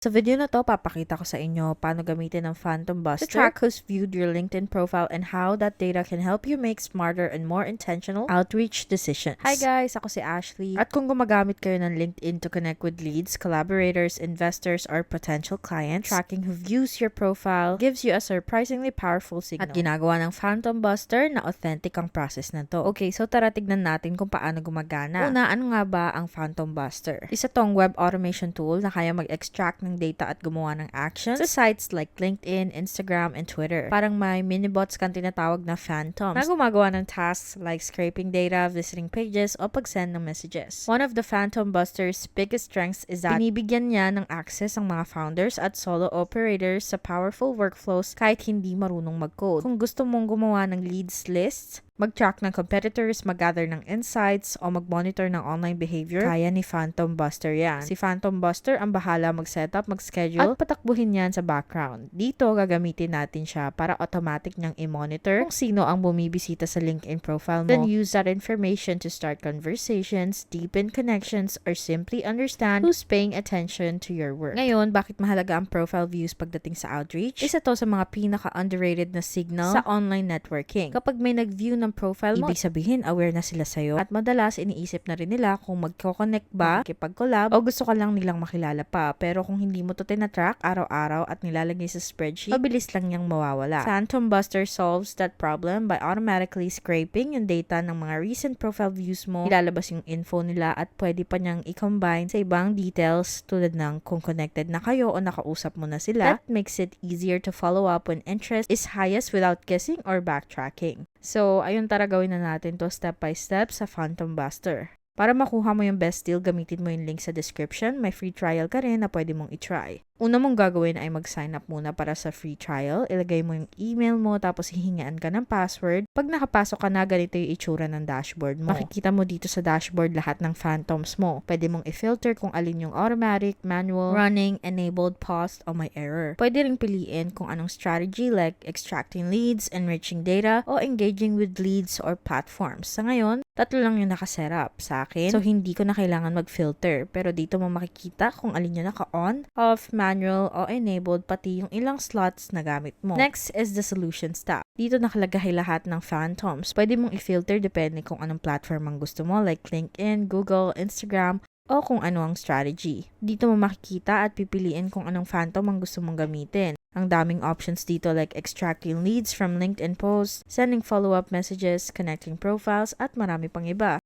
Sa video na to, papakita ko sa inyo paano gamitin ang Phantom Buster to track who's viewed your LinkedIn profile and how that data can help you make smarter and more intentional outreach decisions. Hi guys, ako si Ashley. At kung gumagamit kayo ng LinkedIn to connect with leads, collaborators, investors, or potential clients, tracking who views your profile gives you a surprisingly powerful signal. At ginagawa ng Phantom Buster na authentic ang process na to. Okay, so tara tignan natin kung paano gumagana. Una, ano nga ba ang Phantom Buster? Isa tong web automation tool na kaya mag-extract ng data at gumawa ng actions sa sites like LinkedIn, Instagram, and Twitter. Parang may mini-bots kang tinatawag na phantoms na gumagawa ng tasks like scraping data, visiting pages, o pag-send ng messages. One of the Phantom Buster's biggest strengths is that binibigyan niya ng access ang mga founders at solo operators sa powerful workflows kahit hindi marunong mag-code. Kung gusto mong gumawa ng leads lists, mag-track ng competitors, mag-gather ng insights, o mag-monitor ng online behavior, kaya ni Phantom Buster yan. Si Phantom Buster ang bahala mag-setup, mag-schedule, at patakbuhin yan sa background. Dito, gagamitin natin siya para automatic niyang i-monitor kung sino ang bumibisita sa LinkedIn profile mo. Then use that information to start conversations, deepen connections, or simply understand who's paying attention to your work. Ngayon, bakit mahalaga ang profile views pagdating sa outreach? Isa to sa mga pinaka-underrated na signal sa online networking. Kapag may nag-view ng profile mo, ibig sabihin aware na sila sa'yo at madalas iniisip na rin nila kung magko-connect ba, kipag-collab, o gusto ka lang nilang makilala pa. Pero kung hindi mo to tinatrack araw-araw at nilalagay sa spreadsheet, mabilis lang niyang mawawala. Phantom Buster solves that problem by automatically scraping yung data ng mga recent profile views mo, ilalabas yung info nila at pwede pa niyang i-combine sa ibang details tulad ng kung connected na kayo o nakausap mo na sila. That makes it easier to follow up when interest is highest without guessing or backtracking. So, ayun tara gawin na natin to step by step sa Phantom Buster. Para makuha mo yung best deal, gamitin mo yung link sa description. May free trial ka rin na pwede mong itry. Una mong gagawin ay mag-sign up muna para sa free trial. Ilagay mo yung email mo tapos hihingaan ka ng password. Pag nakapasok ka na, ganito yung itsura ng dashboard mo. Makikita mo dito sa dashboard lahat ng phantoms mo. Pwede mong i-filter kung alin yung automatic, manual, running, enabled, paused, o may error. Pwede ring piliin kung anong strategy like extracting leads, enriching data, o engaging with leads or platforms. Sa ngayon, tatlo lang yung nakasetup sa akin. So, hindi ko na kailangan mag-filter. Pero dito mo makikita kung alin yung naka-on, off, manual, o enabled, pati yung ilang slots na gamit mo. Next is the Solutions tab. Dito nakalagay lahat ng phantoms. Pwede mong i-filter depende kung anong platform ang gusto mo like LinkedIn, Google, Instagram, o kung ano ang strategy. Dito mo makikita at pipiliin kung anong phantom ang gusto mong gamitin. Ang daming options dito like extracting leads from LinkedIn posts, sending follow-up messages, connecting profiles, at marami pang iba.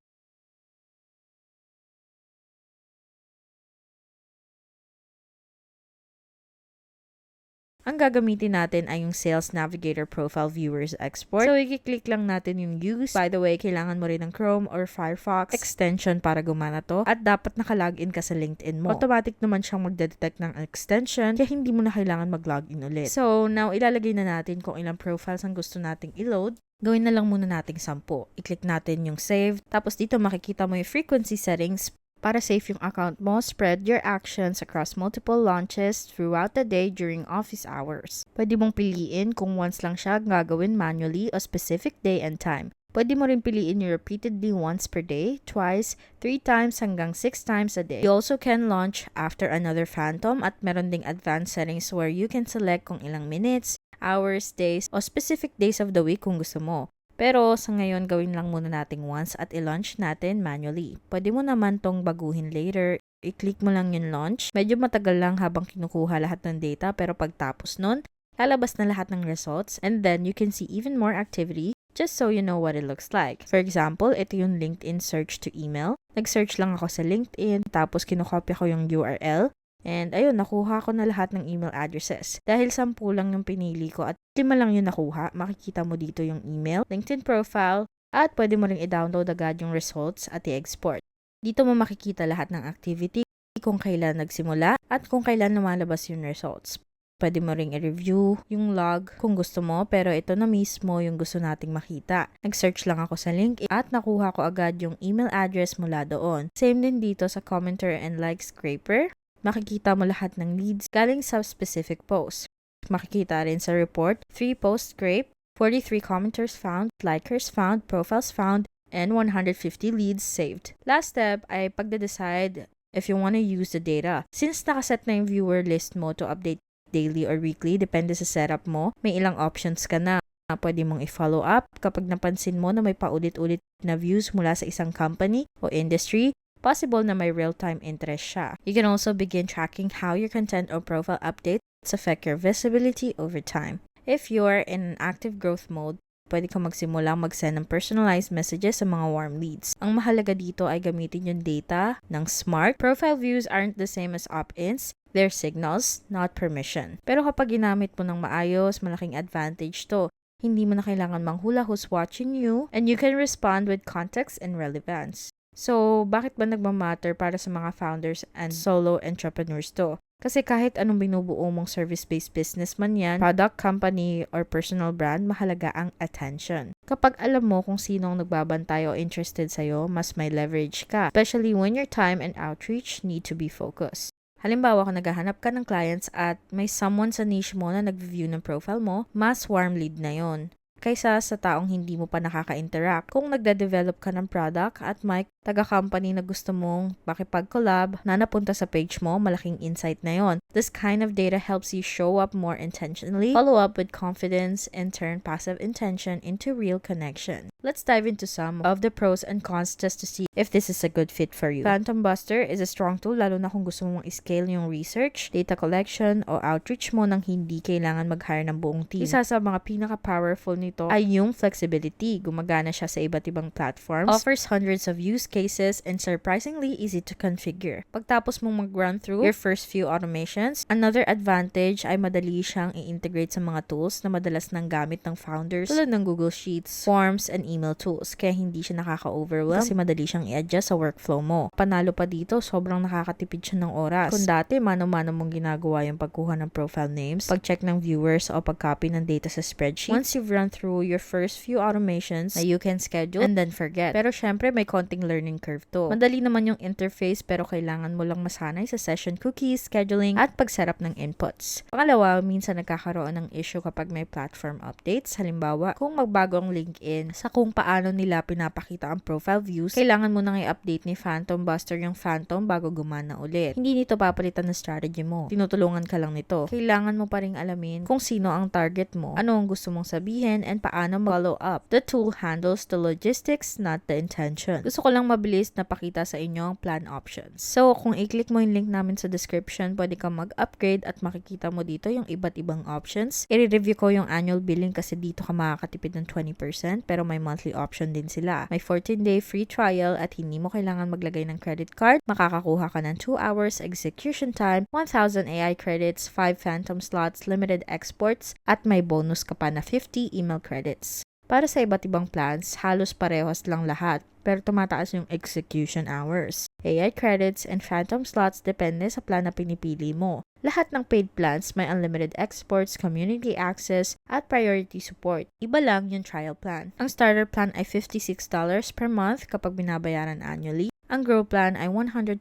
Ang gagamitin natin ay yung Sales Navigator Profile Viewers Export. So, i-click lang natin yung use. By the way, kailangan mo rin ng Chrome or Firefox extension para gumana to. At dapat nakalagin ka sa LinkedIn mo. Automatic naman siyang magdedetect ng extension kaya hindi mo na kailangan mag-login ulit. So, now ilalagay na natin kung ilang profiles ang gusto nating i-load. Gawin na lang muna nating 10. I-click natin yung save. Tapos dito makikita mo yung frequency settings para safe yung account mo, spread your actions across multiple launches throughout the day during office hours. Pwede mong piliin kung once lang siya gagawin manually o specific day and time. Pwede mo rin piliin yung repeatedly once per day, twice, three times hanggang six times a day. You also can launch after another phantom at meron ding advanced settings where you can select kung ilang minutes, hours, days, o specific days of the week kung gusto mo. Pero sa ngayon, gawin lang muna nating once at i-launch natin manually. Pwede mo naman tong baguhin later. I-click mo lang yung launch. Medyo matagal lang habang kinukuha lahat ng data pero pagtapos nun, lalabas na lahat ng results and then you can see even more activity just so you know what it looks like. For example, ito yung LinkedIn search to email. Nag-search lang ako sa LinkedIn, tapos kinokopya ko yung URL. And ayun, nakuha ko na lahat ng email addresses. Dahil sampu lang yung pinili ko at lima lang yung nakuha, makikita mo dito yung email, LinkedIn profile, at pwede mo rin i-download agad yung results at i-export. Dito mo makikita lahat ng activity, kung kailan nagsimula, at kung kailan lumalabas yung results. Pwede mo ring i-review yung log kung gusto mo, pero ito na mismo yung gusto nating makita. Nag-search lang ako sa link at nakuha ko agad yung email address mula doon. Same din dito sa commenter and like scraper makikita mo lahat ng leads galing sa specific post. Makikita rin sa report, 3 posts scrape, 43 commenters found, likers found, profiles found, and 150 leads saved. Last step ay pagde-decide if you want to use the data. Since nakaset na yung viewer list mo to update daily or weekly, depende sa setup mo, may ilang options ka na. Pwede mong i-follow up kapag napansin mo na may paulit-ulit na views mula sa isang company o industry, possible na may real-time interest siya. You can also begin tracking how your content or profile updates affect your visibility over time. If you're in an active growth mode, pwede ka magsimula mag-send ng personalized messages sa mga warm leads. Ang mahalaga dito ay gamitin yung data ng smart. Profile views aren't the same as opt-ins. They're signals, not permission. Pero kapag ginamit mo ng maayos, malaking advantage to. Hindi mo na kailangan manghula who's watching you and you can respond with context and relevance. So, bakit ba nagmamatter para sa mga founders and solo entrepreneurs to? Kasi kahit anong binubuo mong service-based business man yan, product, company, or personal brand, mahalaga ang attention. Kapag alam mo kung sino ang nagbabantay o interested sa'yo, mas may leverage ka. Especially when your time and outreach need to be focused. Halimbawa, kung naghahanap ka ng clients at may someone sa niche mo na nag-view ng profile mo, mas warm lead na yon kaysa sa taong hindi mo pa nakaka-interact. Kung nagde-develop ka ng product at may taga-company na gusto mong makipag-collab na napunta sa page mo, malaking insight na yon. This kind of data helps you show up more intentionally, follow up with confidence, and turn passive intention into real connection. Let's dive into some of the pros and cons just to see if this is a good fit for you. Phantom Buster is a strong tool lalo na kung gusto mong scale yung research, data collection, o outreach mo nang hindi kailangan mag-hire ng buong team. Isa sa mga pinaka-powerful nito ay yung flexibility. Gumagana siya sa iba't ibang platforms, offers hundreds of use cases, and surprisingly easy to configure. Pagtapos mong mag-run through your first few automations, another advantage ay madali siyang i-integrate sa mga tools na madalas nang gamit ng founders tulad ng Google Sheets, Forms, and email tools. Kaya hindi siya nakaka-overwhelm kasi madali siyang i-adjust sa workflow mo. Panalo pa dito, sobrang nakakatipid siya ng oras. Kung dati, mano-mano mong ginagawa yung pagkuha ng profile names, pag-check ng viewers o pag-copy ng data sa spreadsheet, once you've run through your first few automations na you can schedule and then forget. Pero syempre, may konting learning curve to. Madali naman yung interface pero kailangan mo lang masanay sa session cookies, scheduling, at pag-setup ng inputs. Pangalawa, minsan nagkakaroon ng issue kapag may platform updates. Halimbawa, kung magbago ang LinkedIn sa kung paano nila pinapakita ang profile views, kailangan mo nang i-update ni Phantom Buster yung Phantom bago gumana ulit. Hindi nito papalitan ng strategy mo. Tinutulungan ka lang nito. Kailangan mo pa rin alamin kung sino ang target mo, ano ang gusto mong sabihin, and paano follow up. The tool handles the logistics, not the intention. Gusto ko lang mabilis na pakita sa inyo ang plan options. So, kung i-click mo yung link namin sa description, pwede kang mag-upgrade at makikita mo dito yung iba't ibang options. I-review ko yung annual billing kasi dito ka makakatipid ng 20% pero may monthly option din sila. May 14-day free trial at hindi mo kailangan maglagay ng credit card. Makakakuha ka ng 2 hours execution time, 1,000 AI credits, 5 phantom slots, limited exports, at may bonus ka pa na 50 email credits. Para sa iba't ibang plans, halos parehas lang lahat, pero tumataas yung execution hours. AI credits and phantom slots depende sa plan na pinipili mo. Lahat ng paid plans may unlimited exports, community access, at priority support. Iba lang yung trial plan. Ang starter plan ay $56 per month kapag binabayaran annually. Ang Grow plan ay $128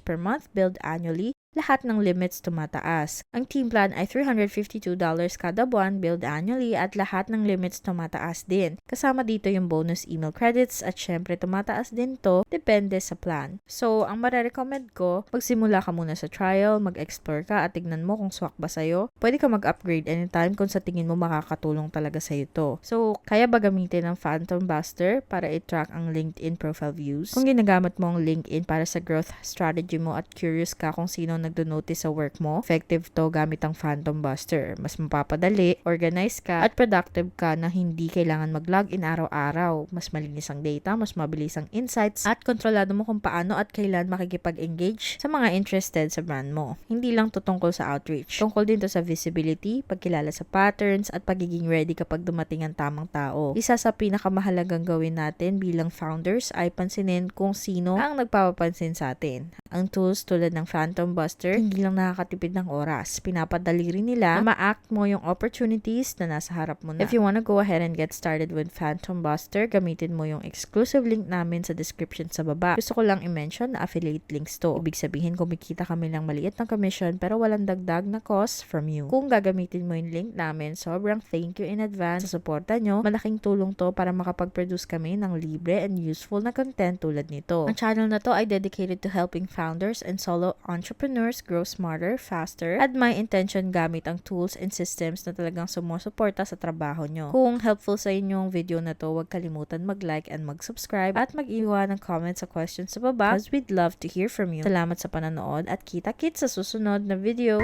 per month billed annually lahat ng limits tumataas. Ang team plan ay $352 kada buwan billed annually at lahat ng limits tumataas din. Kasama dito yung bonus email credits at syempre tumataas din to depende sa plan. So, ang marerecommend ko, magsimula ka muna sa trial, mag-explore ka at tignan mo kung swak ba sa'yo. Pwede ka mag-upgrade anytime kung sa tingin mo makakatulong talaga sa'yo to. So, kaya ba gamitin ng Phantom Buster para i-track ang LinkedIn profile views? Kung ginagamit mo ang LinkedIn para sa growth strategy mo at curious ka kung sino nagdo-notice sa work mo, effective to gamit ang Phantom Buster. Mas mapapadali, organize ka, at productive ka na hindi kailangan mag-login araw-araw. Mas malinis ang data, mas mabilis ang insights, at kontrolado mo kung paano at kailan makikipag-engage sa mga interested sa brand mo. Hindi lang to tungkol sa outreach. Tungkol din to sa visibility, pagkilala sa patterns, at pagiging ready kapag dumating ang tamang tao. Isa sa pinakamahalagang gawin natin bilang founders ay pansinin kung sino ang nagpapapansin sa atin. Ang tools tulad ng Phantom Buster Buster, hindi lang nakakatipid ng oras. Pinapadali rin nila na ma-act mo yung opportunities na nasa harap mo na. If you wanna go ahead and get started with Phantom Buster, gamitin mo yung exclusive link namin sa description sa baba. Gusto ko lang i-mention na affiliate links to. Ibig sabihin, kumikita kami ng maliit na commission pero walang dagdag na cost from you. Kung gagamitin mo yung link namin, sobrang thank you in advance sa suporta nyo. Malaking tulong to para makapag-produce kami ng libre and useful na content tulad nito. Ang channel na to ay dedicated to helping founders and solo entrepreneurs grow smarter, faster, at my intention gamit ang tools and systems na talagang sumusuporta sa trabaho nyo. Kung helpful sa inyong video na to, huwag kalimutan mag-like and mag-subscribe at mag-iwan ng comments sa questions sa baba because we'd love to hear from you. Salamat sa panonood at kita-kits sa susunod na video.